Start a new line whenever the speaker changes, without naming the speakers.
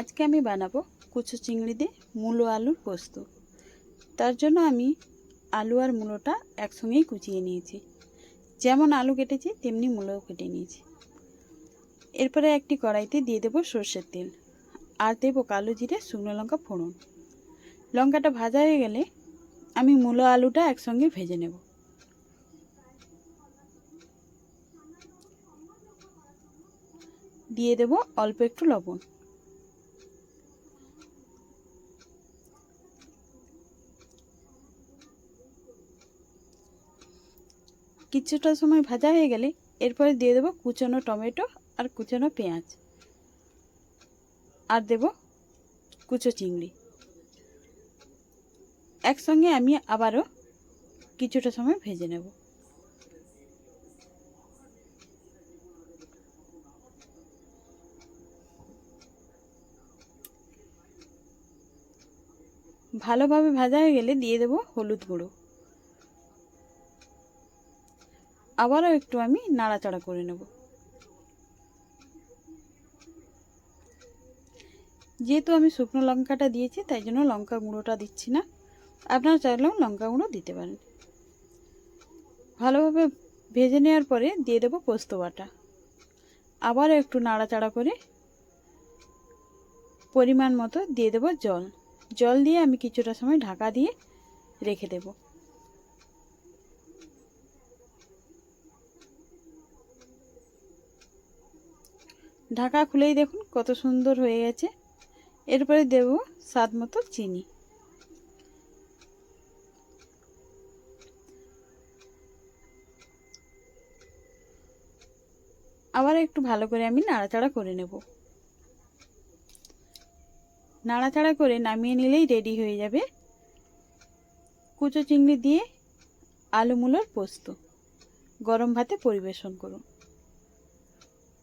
আজকে আমি বানাবো কুচো চিংড়ি দিয়ে মূলো আলুর পোস্ত। তার জন্য আমি আলু আর মূলোটা একসঙ্গেই কুচিয়ে নিয়েছি। যেমন আলু কেটেছি, তেমনি মূলোও কেটে নিয়েছি। এরপরে একটি কড়াইতে দিয়ে দেবো সর্ষের তেল আর দেবো কালো জিরে, শুকনো লঙ্কা ফোড়ন। লঙ্কাটা ভাজা হয়ে গেলে আমি মূলো আলুটা একসঙ্গে ভেজে নেব। দিয়ে দেব অল্প একটু লবণ। কিছুটা সময় ভাজা হয়ে গেলে এরপরে দিয়ে দেবো কুচনো টমেটো আর কুচনো পেঁয়াজ। আর দেব কুচো চিংড়ি। একসঙ্গে আমি আবারও কিছুটা সময় ভেজে নেব। ভালোভাবে ভাজা হয়ে গেলে দিয়ে দেব হলুদ গুঁড়ো। আবারও একটু আমি নাড়াচাড়া করে নেব। যেহেতু আমি শুকনো লঙ্কাটা দিয়েছি, তাই জন্য লঙ্কা গুঁড়োটা দিচ্ছি না। আপনারা চাইলেও লঙ্কা গুঁড়ো দিতে পারেন। ভালোভাবে ভেজে নেওয়ার পরে দিয়ে দেবো পোস্ত বাটা। আবার একটু নাড়াচাড়া করে পরিমাণ মতো দিয়ে দেবো জল। জল দিয়ে আমি কিছুটা সময় ঢাকা দিয়ে রেখে দেব। ঢাকা খুলেই দেখুন কত সুন্দর হয়ে গেছে। এরপরে দেব স্বাদ মতো চিনি। আবার একটু ভালো করে আমি নাড়াচাড়া করে নেব। নাড়াচাড়া করে নামিয়ে নিলেই রেডি হয়ে যাবে। কুচো চিংড়ি দিয়ে আলু মূলোর পোস্ত। গরম ভাতে পরিবেশন করুন।